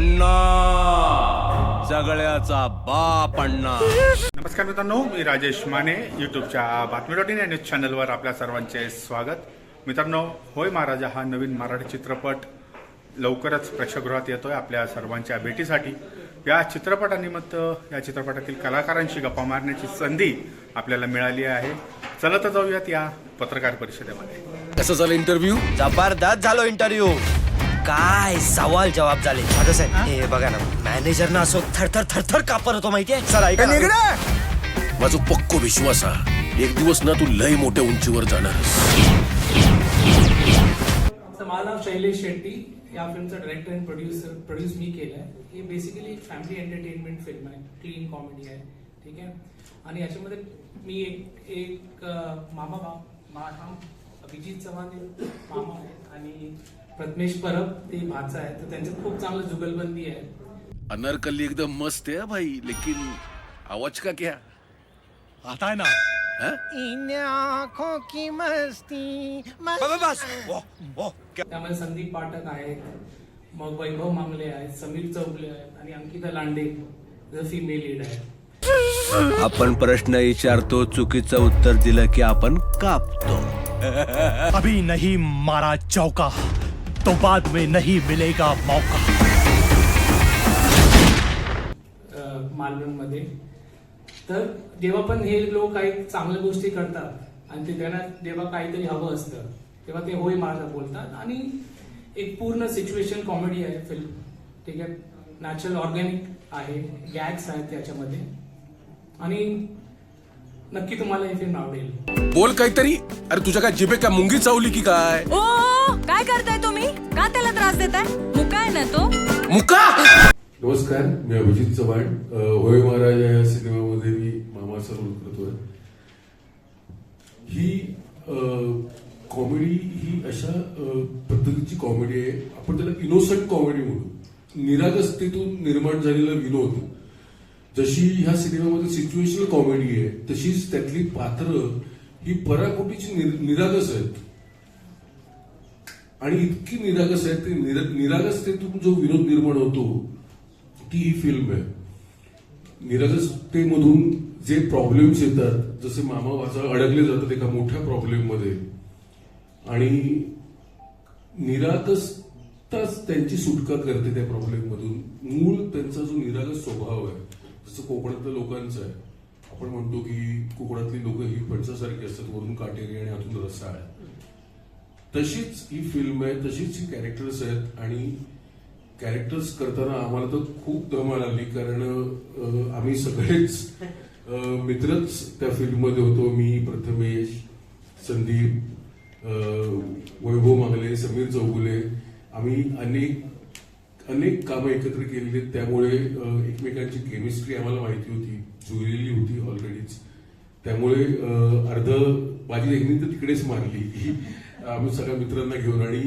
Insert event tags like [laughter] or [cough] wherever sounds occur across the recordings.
अण्णा. सगळ्याचा बाप अण्णा. नमस्कार मित्रांनो मी राजेश माने यूट्यूबच्या बातमी डॉट इन या न्यूज चॅनलवर आपल्या सर्वांचे स्वागत. मित्रांनो होय महाराजा हा नवीन मराठी चित्रपट लवकरच प्रेक्षागृहात येतोय आपल्या सर्वांच्या भेटीसाठी. या चित्रपटानिमित्त या चित्रपटातील कलाकारांशी गप्पा मारण्याची संधी आपल्याला मिळाली आहे. चला तर जाऊयात या पत्रकार परिषदेमध्ये. कसं झालं इंटरव्ह्यू जबरदस्त झालो इंटरव्ह्यू काय सवाल जवाब झाले. साहेब हे? बघा ना मॅनेजर ना असो थरथर थरथर कापर होतो माहितीये? सर ऐका ना. माझा पक्को विश्वास आहे एक दिवस ना तू लय मोठ्या उंचीवर जाणार तर माझं नाव शैलेश शेट्टी. या फिल्मचा डायरेक्टर अँड प्रोड्युसर प्रोड्यूस मी केलं आहे हे बेसिकली एक फॅमिली एंटरटेनमेंट फिल्म आहे. क्लीन कॉमेडी आहे. ठीक आहे? आणि याच्यामध्ये मी एक एक अं, मामा बा मा- अभिजित चव्हाण हे मामा आहे. आणि प्रथमेश परब ते भाचा आहे. तर त्यांच्यात खूप चांगलं जुगलबंदी आहे. अनारकली एकदम मस्त है भाई लेकिन आवाज का क्या? आता है ना. हाँ? इन आँखों की मस्ती बस ओ, ओ, क्या- त्यामध्ये संदीप पाठक आहेत मग वैभव मांगले आहेत समीर चौगले आहेत आणि अंकिता लांडे फिमेल लीड आहे आपण प्रश्न विचारतो चुकीचं उत्तर दिलं की आपण कापतो. अभी नहीं मारा चौका. तो बाद में नहीं मिलेगा मौका। मालवणमध्ये. तर जेव्हा पण हे लोक काही चांगल्या गोष्टी करतात आणि ते त्यांना जेव्हा काहीतरी हवं असतं तेव्हा ते होय माझा बोलतात. आणि एक पूर्ण सिच्युएशन कॉमेडी आहे फिल्म ठीक आहे? नॅचरल ऑर्गॅनिक आहे गॅग्स आहेत त्याच्यामध्ये. आणि नक्की तुम्हाला ही फिल्म आवडेल. बोल काहीतरी. अरे तुझ्या काय जिभे काय मुंगी चावली की काय? ओ काय करताय तुम्ही? का त्याला त्रास देताय? मुका आहे ना तो? मुका? नमस्कार मी अभिजित चव्हाण. होय महाराज या सिनेमामध्ये मी मामाचा रोल करतोय. ही कॉमेडी ही अशा पद्धतीची कॉमेडी आहे. आपण त्याला इनोसंट कॉमेडी म्हणू. निरागसतेतून निर्माण झालेला विनोद जशी ह्या सिनेमामध्ये सिच्युएशनल कॉमेडी आहे तशीच त्यातली पात्र ही पराकोटीची निर- निरागस आहेत. आणि इतकी निरागस आहे ते निरागसतेतून जो विनोद निर्माण होतो ती ही फिल्म आहे. निरागसतेमधून जे प्रॉब्लेम्स येतात जसे मामा वाचा अडकले जातात एका मोठ्या प्रॉब्लेममध्ये आणि निरागसताच त्यांची सुटका करते त्या प्रॉब्लेम मधून. मूळ त्यांचा जो निरागस स्वभाव आहे जसं कोकणातल्या लोकांचं आहे. आपण म्हणतो की कोकणातली लोक ही फणसासारखी असतात वरून काटेरी आणि आतून रसाळ. तशीच ही फिल्म आहे तशीच ही कॅरेक्टर्स आहेत आणि कॅरेक्टर्स करताना आम्हाला तर खूप धमाल आली कारण आम्ही सगळेच मित्रच त्या फिल्ममध्ये होतो. मी प्रथमेश संदीप वैभव मागले समीर चौगुले. आम्ही अनेक अनेक कामं एकत्र केलेली आहेत. त्यामुळे एकमेकांची केमिस्ट्री आम्हाला माहिती होती. जुळलेली होती ऑलरेडीच त्यामुळे अर्ध माझी नेहमी तर तिकडेच मारली. [laughs] आम्ही सगळ्या मित्रांना घेऊन आणि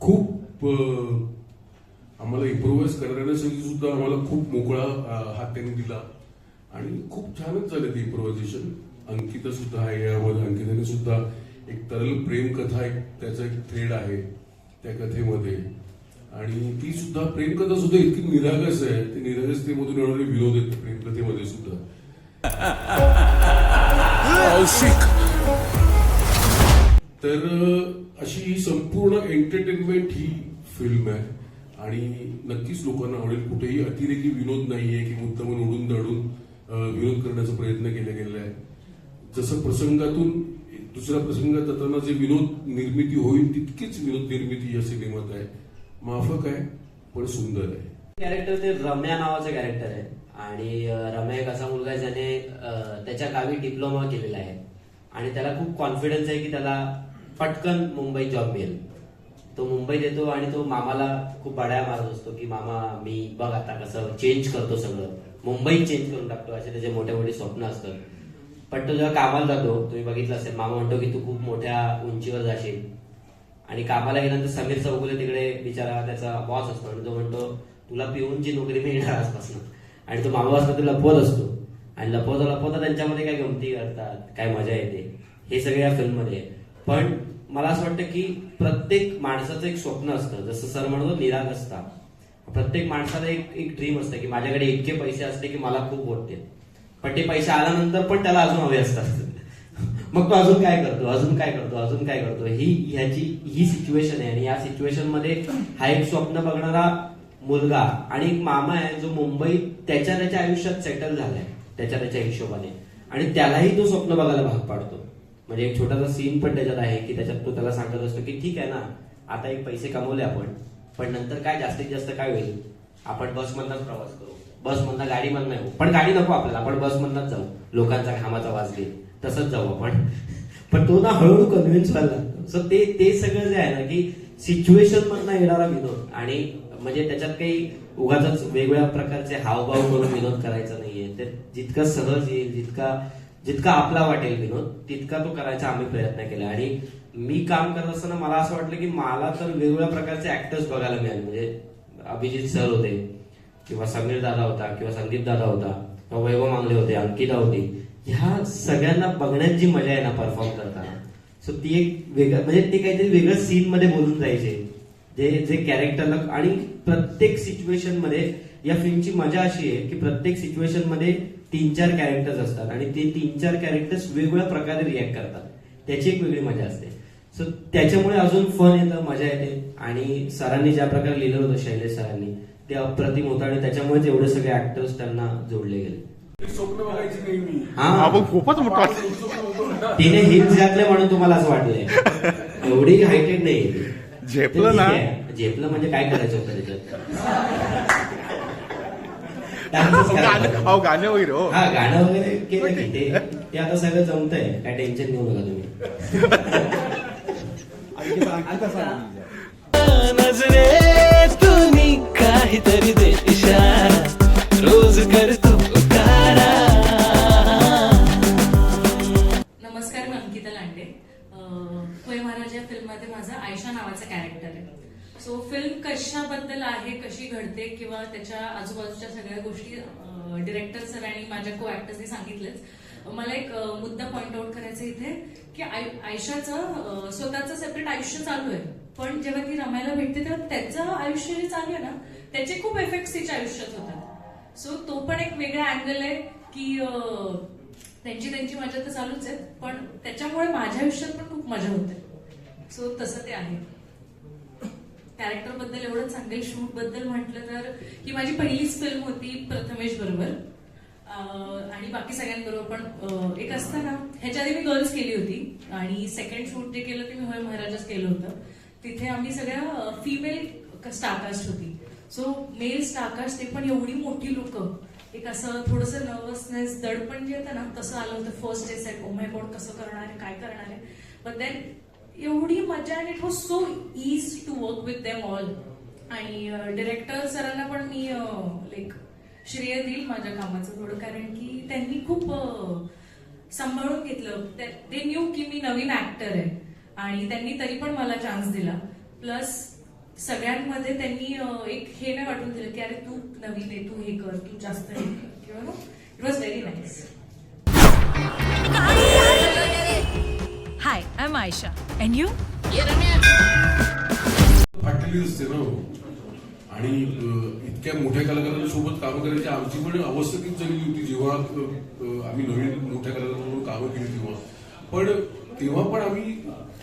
खूप आम्हाला इम्प्रोव्हाइज करण्यासाठी सुद्धा आम्हाला खूप मोकळा हात त्यांनी दिला. आणि खूप छानच झालं ते इम्प्रोव्हायझेशन अंकिता सुद्धा आहे यामध्ये. अंकिताने सुद्धा एक तरल प्रेम कथा एक त्याचा एक थ्रेड आहे त्या कथेमध्ये. आणि ती सुद्धा प्रेमकथा सुद्धा इतकी निरागस आहे. ते निरागसतेमधून येणारे विनोद आहेत प्रेमकथेमध्ये सुद्धा. तर अशी ही संपूर्ण एंटरटेनमेंट ही फिल्म आहे. आणि नक्कीच लोकांना आवडेल कुठेही अतिरेकी विनोद नाहीये की मुद्दामून उडून दडून विनोद करण्याचा प्रयत्न केला गेला आहे. जसं प्रसंगातून दुसऱ्या प्रसंगात जाताना जे विनोद निर्मिती होईल तितकीच विनोद निर्मिती या सिनेमात आहे. माफक आहे पण सुंदर आहे. कॅरेक्टर ते रम्या नावाचं कॅरेक्टर आहे. आणि रम्या एक असा मुलगा आहे ज्याने त्याच्या गावी डिप्लोमा केलेला आहे. आणि त्याला खूप कॉन्फिडन्स आहे की त्याला पटकन मुंबईत जॉब मिळेल. तो मुंबईत येतो आणि तो मामाला खूप बड्या मारत असतो की मामा मी बघ आता कसं चेंज करतो सगळं. मुंबईत चेंज करून टाकतो. असे त्याचे मोठे मोठे स्वप्न असतात. पण तो जेव्हा कामाला जातो तुम्ही बघितलं असेल मामा म्हणतो की तू खूप मोठ्या उंचीवर जाशील. आणि कामाला गेल्यानंतर समीर चौगुले तिकडे बिचारा त्याचा बॉस असतो आणि तो म्हणतो तुला पिऊनची नोकरी मिळणार आजपासून. आणि तो मामापासून तो लपवत असतो. आणि लपवता लपवता त्यांच्यामध्ये काय गमती करतात काय मजा येते हे सगळे या फिल्ममध्ये आहे. पण मला असं वाटतं की प्रत्येक माणसाचं एक स्वप्न असतं. जसं सर म्हणतो निराग असता. प्रत्येक माणसाला एक एक ड्रीम असतं की माझ्याकडे इतके पैसे असते की मला खूप वाटते पण ते पैसे आल्यानंतर पण त्याला अजून हवे असतात. मग तो अजून काय करतो? अजून काय करतो? अजून काय करतो? ही ह्याची ही सिच्युएशन आहे. आणि या सिच्युएशनमध्ये हा एक स्वप्न बघणारा मुलगा आणि एक मामा आहे जो मुंबईत त्याच्या त्याच्या आयुष्यात सेटल झालाय त्याच्या त्याच्या हिशोबाने. आणि त्यालाही तो स्वप्न बघायला भाग पाडतो. म्हणजे एक छोटासा सीन पण त्याच्यात आहे की त्याच्यात तो त्याला सांगत असतो की ठीक आहे ना आता एक पैसे कमवले आपण पण नंतर काय जास्तीत जास्त काय होईल? आपण बसमधनच प्रवास करू. बसमधनं गाडीमधनं येऊ. पण गाडी नको आपल्याला आपण बसमधनच जाऊ. लोकांचा घामाचा वाज घेईल. तसंच जाऊ आपण. पण तो ना हळूहळू कन्व्हिन्स व्हायला लागतो. सो ते ते सगळं जे आहे ना की सिच्युएशन मधनं येणारा विनोद. आणि म्हणजे त्याच्यात काही उगाच वेगवेगळ्या प्रकारचे हावभाव करून विनोद करायचा नाहीये. तर जितका सहज येईल जितका जितका आपला वाटेल विनोद तितका तो करायचा आम्ही प्रयत्न केला. आणि मी काम करत असताना मला असं वाटलं की मला तर वेगवेगळ्या प्रकारचे ऍक्टर्स बघायला मिळाले. म्हणजे अभिजित सर होते किंवा समीर दादा होता किंवा संदीप दादा होता किंवा वैभव मांगले होते अंकिता होती. ह्या सगळ्यांना बघण्यात जी मजा आहे ना परफॉर्म करताना सो ती एक वेगळं म्हणजे ते काहीतरी वेगळं सीन मध्ये बोलून जायचे. जे जे कॅरेक्टरला आणि प्रत्येक सिच्युएशनमध्ये या फिल्मची मजा अशी आहे की प्रत्येक सिच्युएशनमध्ये तीन चार कॅरेक्टर्स असतात आणि ते तीन चार कॅरेक्टर्स वेगवेगळ्या प्रकारे रिॲक्ट करतात. त्याची एक वेगळी मजा असते. सो त्याच्यामुळे अजून फन येतं मजा येते. आणि सरांनी ज्या प्रकारे लिहिलं होतं शैलेश सरांनी ते अप्रतिम होतं आणि त्याच्यामुळेच एवढे सगळे ऍक्टर्स त्यांना जोडले गेले. एक स्वप्न बघायची नाही. मी हा आपण खूपच मोठा तिने हिल्स घातले म्हणून तुम्हाला असं वाटलंय. एवढी हायटेड नाही. झेपलं ना? झेपलं म्हणजे काय करायचं होतं त्याच्यात. [laughs] अहो गाणे वगैरे हो. हा गाणं वगैरे केलं की ते [laughs] ते आता सगळं जमतंय. काय टेन्शन घेऊ नका तुम्ही. नजरे तुम्ही काहीतरी दे इशारा बद्दल आहे कशी घडते किंवा त्याच्या आजूबाजूच्या सगळ्या गोष्टी डिरेक्टर सर आणि माझ्या को ऍक्टर्सनी सांगितलेच. मला एक मुद्दा पॉइंट आउट करायचा इथे की आयुष्याचं स्वतःचं सेपरेट आयुष्य चालू आहे. पण जेव्हा ती रमायला भेटते तेव्हा त्याचं आयुष्य जे चालू आहे ना त्याचे खूप इफेक्ट्स तिच्या आयुष्यात होतात. सो तो पण एक वेगळा अँगल आहे की त्यांची त्यांची मजा तर चालूच आहे पण त्याच्यामुळे माझ्या आयुष्यात पण खूप मजा होते. सो तसं ते आहे. कॅरेक्टरबद्दल एवढंच सांगेल. शूटबद्दल म्हटलं तर ही माझी पहिलीच फिल्म होती प्रथमेश बरोबर. आणि बाकी सगळ्यांबरोबर पण एक असतं ना ह्याच्या आधी मी गर्ल्स केली होती. आणि सेकंड शूट जे केलं ते मी होय महाराजच केलं होतं. तिथे आम्ही सगळ्या फिमेल स्टारकास्ट होती. सो मेल स्टारकास्ट ते पण एवढी मोठी लोक. एक असं थोडंसं नर्वसनेस दडपण जे येतं ना तसं आलं होतं. First day set oh my god कसं करणार आहे काय करणार आहे? पण देन एवढी मजा आणि it was so easy to work with them all. आणि डिरेक्टर सरांना पण मी लाईक श्रेय देईल माझ्या कामाचं थोडं कारण की त्यांनी खूप सांभाळून घेतलं. ते न्यू की मी नवीन ऍक्टर आहे. आणि त्यांनी तरी पण मला चान्स दिला. प्लस सगळ्यांमध्ये त्यांनी एक हे नाही वाटून दिलं की अरे तू नवीन आहे तू हे कर तू जास्त हे कर किंवा it was very nice Aisha. And you? ना हो. आणि इतक्या मोठ्या कलाकारांसोबत कामं करायची आमची पण अवस्था तीच झालेली होती जेव्हा आम्ही नवीन मोठ्या कलाकारांबरोबर कामं केली तेव्हा पण तेव्हा पण आम्ही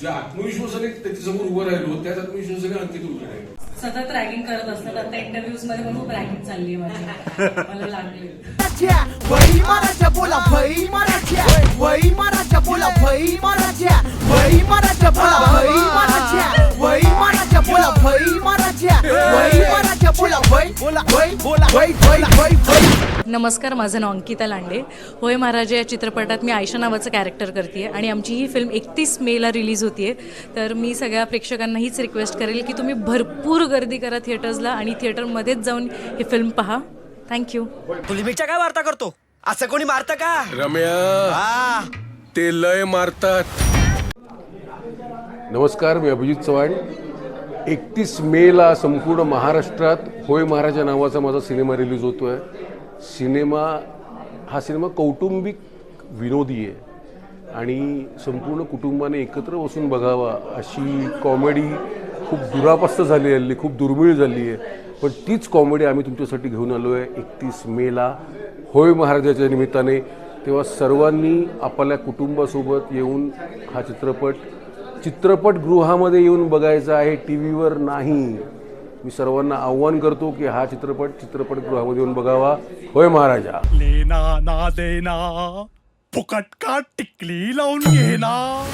ज्या आत्मविश्वासाने त्याच्यासमोर उभं राहिलो त्याच आत्मविश्वासाने अंकित उभे राहिलो सतत रॅगिंग करत असतात. आता इंटरव्ह्यूजमध्ये पण खूप रॅगिंग चालली आहे माझी. मला लागली. वही बोला वही माराच्या वही बोला वही वही बोला वही वही माराच्या बोला माराच्या बोला वही बोला वही नमस्कार माझं नाव अंकिता लांडे. होय महाराज या चित्रपटात मी आयशा नावाचं कॅरेक्टर करते आणि आमची ही फिल्म एकतीस मेला रिलीज होतीये. तर मी सगळ्या प्रेक्षकांना हीच रिक्वेस्ट करेल की तुम्ही भरपूर गर्दी करा थिएटर्सला आणि थिएटरमध्येच जाऊन ही फिल्म पहा. थँक्यू तू लिमिटच्या काय वार्ता करतो? असं कोणी मारतं का? रम्या हा. ते लय मारतात. नमस्कार मी अभिजित चव्हाण. एकतीस मेला संपूर्ण महाराष्ट्रात होय महाराजा नावाचा माझा सिनेमा रिलीज होतो आहे सिनेमा हा सिनेमा कौटुंबिक विनोदी आहे. आणि संपूर्ण कुटुंबाने एकत्र बसून बघावा अशी कॉमेडी खूप दुरापस्त झाली आहे खूप दुर्मिळ झाली आहे. पण तीच कॉमेडी आम्ही तुमच्यासाठी घेऊन आलो आहे एकतीस मेला होय महाराजाच्या निमित्ताने. तेव्हा सर्वांनी आपल्या कुटुंबासोबत येऊन हा चित्रपट चित्रपटगृहामध्ये येऊन बघायचा आहे टी व्हीवर नाही. मी सर्वांना आव्हान करतो की हा चित्रपट चित्रपटगृहामध्ये येऊन बघावा. होय महाराजा. लेना ना देना फुकट का टिकली लावून घेना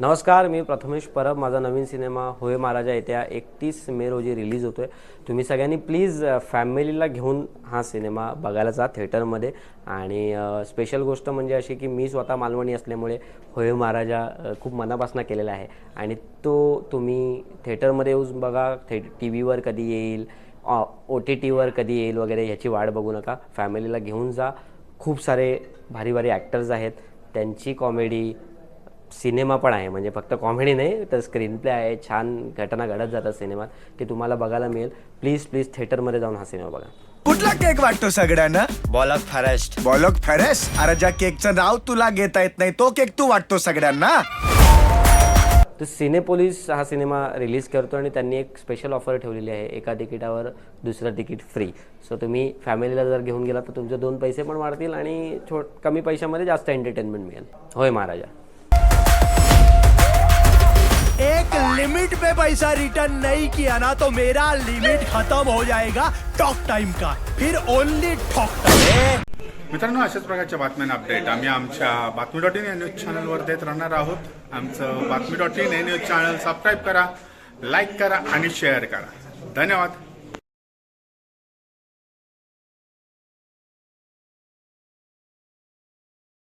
नमस्कार मी प्रथमेश परब. माझा नवीन सिनेमा होय महाराजा येत्या एकतीस मे रोजी रिलीज होतो आहे तुम्ही सगळ्यांनी प्लीज फॅमिलीला घेऊन हा सिनेमा बघायला जा थिएटरमध्ये. आणि स्पेशल गोष्ट म्हणजे अशी की मी स्वतः मालवणी असल्यामुळे होय महाराजा खूप मनापासून केलेला आहे. आणि तो तुम्ही थिएटरमध्ये येऊन बघा. थे टी व्हीवर कधी येईल ओ टी टीवर कधी येईल वगैरे ह्याची वाट बघू नका. फॅमिलीला घेऊन जा. खूप सारे भारी भारी ॲक्टर्स आहेत. त्यांची कॉमेडी सिनेमा पण आहे. म्हणजे फक्त कॉमेडी नाही तर स्क्रीन प्ले आहे. छान घटना घडत जातात सिनेमात ते तुम्हाला बघायला मिळेल. प्लीज प्लीज थिएटरमध्ये जाऊन हा सिनेमा बघा. कुठला केक वाटतो सगळ्यांना? बॉलक फॉरेस्ट. बॉलक फेरेस अरे ज्या केकचं नाव तुला घेता येत नाही तो केक तू वाटतो सगळ्यांना? तर सिनेपोलीस हा सिनेमा रिलीज करतो आणि त्यांनी एक स्पेशल ऑफर ठेवलेली आहे. एका तिकिटावर दुसरं तिकीट फ्री सो तुम्ही फॅमिलीला जर घेऊन गेला तर तुमचे दोन पैसे पण वाढतील आणि छोट कमी पैशामध्ये जास्त एंटरटेनमेंट मिळेल. होय महाराजा. एक लिमिट पे पैसा रिटर्न नहीं किया ना तो मेरा लिमिट खत्म हो जाएगा टॉक टाइम का। फिर ओनली टॉक टाइम मित्रांनो अशाच प्रकारच्या बातम्यांना अपडेट आम्ही आमच्या बातमी डॉट इन या न्यूज चॅनलवर देत राहणार आहोत. आमचं बातमी डॉट इन हे न्यूज चॅनल सबस्क्राईब करा लाईक करा आणि शेअर करा. धन्यवाद.